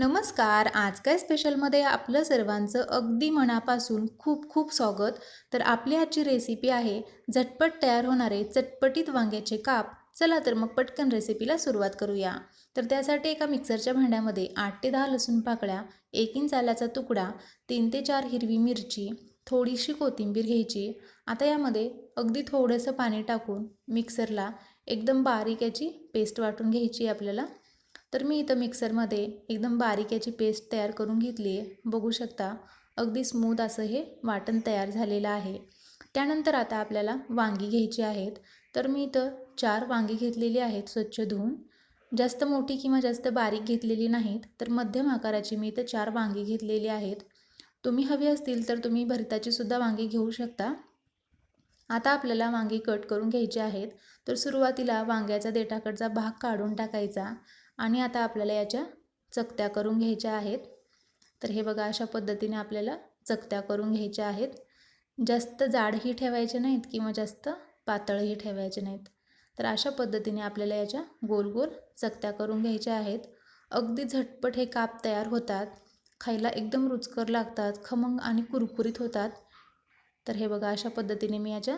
नमस्कार. आज काय स्पेशलमध्ये आपलं सर्वांचं अगदी मनापासून खूप खूप स्वागत. तर आपली आजची रेसिपी आहे झटपट तयार होणारे चटपटीत वांग्याचे काप. चला तर मग पटकन रेसिपीला सुरुवात करूया. तर त्यासाठी एका मिक्सरच्या भांड्यामध्ये आठ ते दहा लसूण पाकळ्या एक इंच आल्याचा तुकडा तीन ते चार हिरवी मिरची थोडीशी कोथिंबीर घ्यायची. आता यामध्ये अगदी थोडंसं पाणी टाकून मिक्सरला एकदम बारीक याची पेस्ट वाटून घ्यायची आपल्याला. तर मी इथं मिक्सरमध्ये एकदम बारीक याची पेस्ट तयार करून घेतली आहे. बघू शकता अगदी स्मूथ असं हे वाटण तयार झालेलं आहे. त्यानंतर आता आपल्याला वांगी घ्यायची आहेत. तर मी इथं चार वांगी घेतलेली आहेत स्वच्छ धुवून. जास्त मोठी किंवा जास्त बारीक घेतलेली नाहीत तर मध्यम आकाराची मी इथं चार वांगी घेतलेली आहेत. तुम्ही हवी असतील तर तुम्ही भरताची सुद्धा वांगी घेऊ शकता. आता आपल्याला वांगी कट करून घ्यायची आहेत. तर सुरुवातीला वांग्याचा देठाकडचा भाग काढून टाकायचा. आणि आता आपल्याला याच्या चकत्या करून घ्यायच्या आहेत. तर हे बघा अशा पद्धतीने आपल्याला चकत्या करून घ्यायच्या आहेत. जास्त जाडही ठेवायचे नाहीत किंवा जास्त पातळही ठेवायचे नाहीत. तर अशा पद्धतीने आपल्याला याच्या गोल गोल चकत्या करून घ्यायच्या आहेत. अगदी झटपट हे काप तयार होतात. खायला एकदम रुचकर लागतात खमंग आणि कुरकुरीत होतात. तर हे बघा अशा पद्धतीने मी याच्या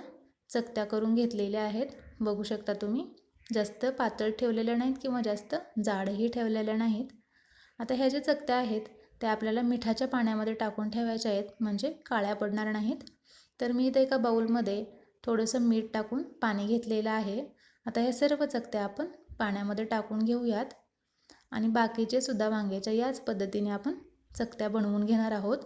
चकत्या करून घेतलेल्या आहेत. बघू शकता तुम्ही. जास्त पातळ ठेवलेल्या नाहीत किंवा जास्त जाडही ठेवलेल्या नाहीत. आता ह्या ज्या चकत्या आहेत त्या आपल्याला मिठाच्या पाण्यामध्ये टाकून ठेवायच्या आहेत म्हणजे काळ्या पडणार नाहीत. तर मी इथं एका बाऊलमध्ये थोडंसं मीठ टाकून पाणी घेतलेलं आहे. आता ह्या सर्व चकत्या आपण पाण्यामध्ये टाकून घेऊयात. आणि बाकीचे सुद्धा वांग्याच्या याच पद्धतीने आपण चकत्या बनवून घेणार आहोत.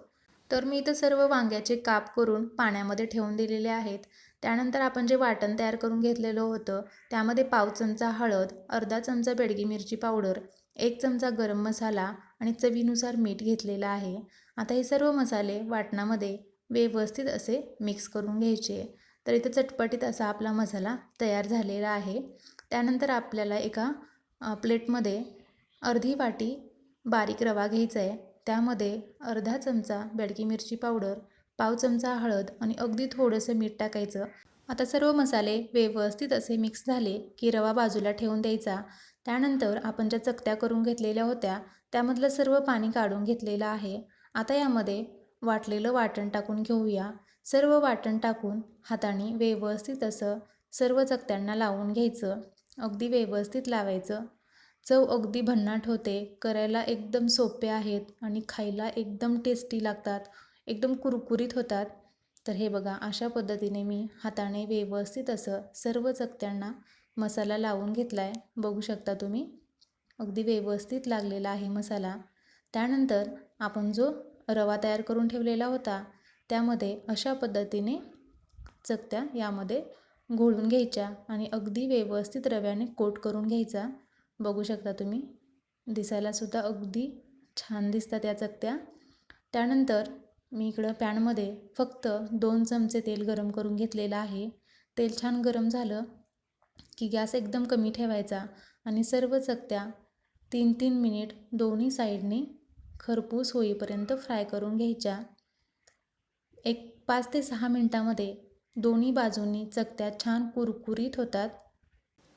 तर मी इथं सर्व वांग्याचे काप करून पाण्यामध्ये ठेवून दिलेले आहेत. त्यानंतर आपण जे वाटण तयार करून घेतलेलं होतं त्यामध्ये पाव चमचा हळद अर्धा चमचा बेडगी मिरची पावडर एक चमचा गरम मसाला आणि चवीनुसार मीठ घेतलेलं आहे. आता हे सर्व मसाले वाटणामध्ये व्यवस्थित असे मिक्स करून घ्यायचे. तर इथं चटपटीत असा आपला मसाला तयार झालेला आहे. त्यानंतर आपल्याला एका प्लेटमध्ये अर्धी वाटी बारीक रवा घ्यायचा आहे. त्यामध्ये अर्धा चमचा बेडकी मिरची पावडर पाव चमचा हळद आणि अगदी थोडंसं मीठ टाकायचं. आता सर्व मसाले व्यवस्थित असे मिक्स झाले की रवा बाजूला ठेवून द्यायचा. त्यानंतर आपण ज्या चकत्या करून घेतलेल्या होत्या त्यामधलं सर्व पाणी काढून घेतलेलं आहे. आता यामध्ये वाटलेलं वाटण टाकून घेऊया. सर्व वाटण टाकून हाताने व्यवस्थित असं सर्व चकत्यांना लावून घ्यायचं. अगदी व्यवस्थित लावायचं. चव अगदी भन्नाट होते. करायला एकदम सोपे आहेत आणि खायला एकदम टेस्टी लागतात. एकदम कुरकुरीत होतात. तर हे बघा अशा पद्धतीने मी हाताने व्यवस्थित असं सर्व चकत्यांना मसाला लावून घेतला आहे बघू शकता तुम्ही. अगदी व्यवस्थित लागलेला आहे मसाला. त्यानंतर आपण जो रवा तयार करून ठेवलेला होता त्यामध्ये अशा पद्धतीने चकत्या यामध्ये घोळून घ्यायच्या आणि अगदी व्यवस्थित रव्याने कोट करून घ्यायचा. बघू शकता तुम्ही. दिसायलासुद्धा अगदी छान दिसतात या चकत्या. त्यानंतर मी इकडं पॅनमध्ये फक्त दोन चमचे तेल गरम करून घेतलेलं आहे. तेल छान गरम झालं की गॅस एकदम कमी ठेवायचा आणि सर्व चकत्या तीन तीन मिनिट दोन्ही साईडने खरपूस होईपर्यंत फ्राय करून घ्यायच्या. एक पाच ते सहा मिनटामध्ये दोन्ही बाजूंनी चकत्या छान कुरकुरीत होतात.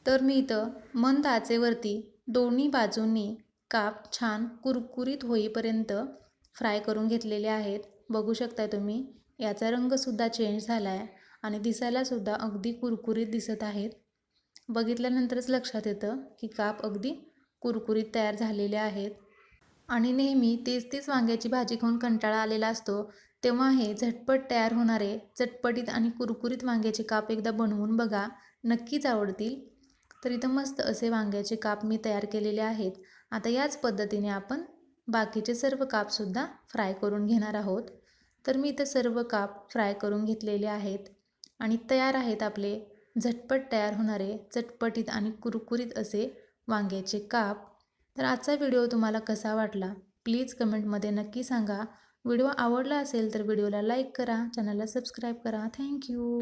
तर मी इथं मंद आचेवरती दोन्ही बाजूंनी काप छान कुरकुरीत होईपर्यंत फ्राय करून घेतलेले आहेत. बघू शकताय तुम्ही याचा रंगसुद्धा चेंज झाला आहे आणि दिसायलासुद्धा अगदी कुरकुरीत दिसत आहेत. बघितल्यानंतरच लक्षात येतं की काप अगदी कुरकुरीत तयार झालेले आहेत. आणि नेहमी तेच तेच वांग्याची भाजी खाऊन कंटाळा आलेला असतो तेव्हा हे झटपट तयार होणारे चटपटीत आणि कुरकुरीत वांग्याचे काप एकदा बनवून बघा नक्कीच आवडतील. तर इथं मस्त असे वांग्याचे काप मी तयार केलेले आहेत. आता याच पद्धतीने आपण बाकीचे सर्व कापसुद्धा फ्राय करून घेणार आहोत. तर मी इथं सर्व काप फ्राय करून घेतलेले आहेत. आणि तयार आहेत आपले झटपट तयार होणारे चटपटीत आणि कुरकुरीत असे वांग्याचे काप. तर आजचा व्हिडिओ तुम्हाला कसा वाटला? प्लीज कमेंटमध्ये नक्की सांगा. व्हिडिओ आवडला असेल तर व्हिडिओला लाईक करा चॅनलला सबस्क्राईब करा. थँक्यू.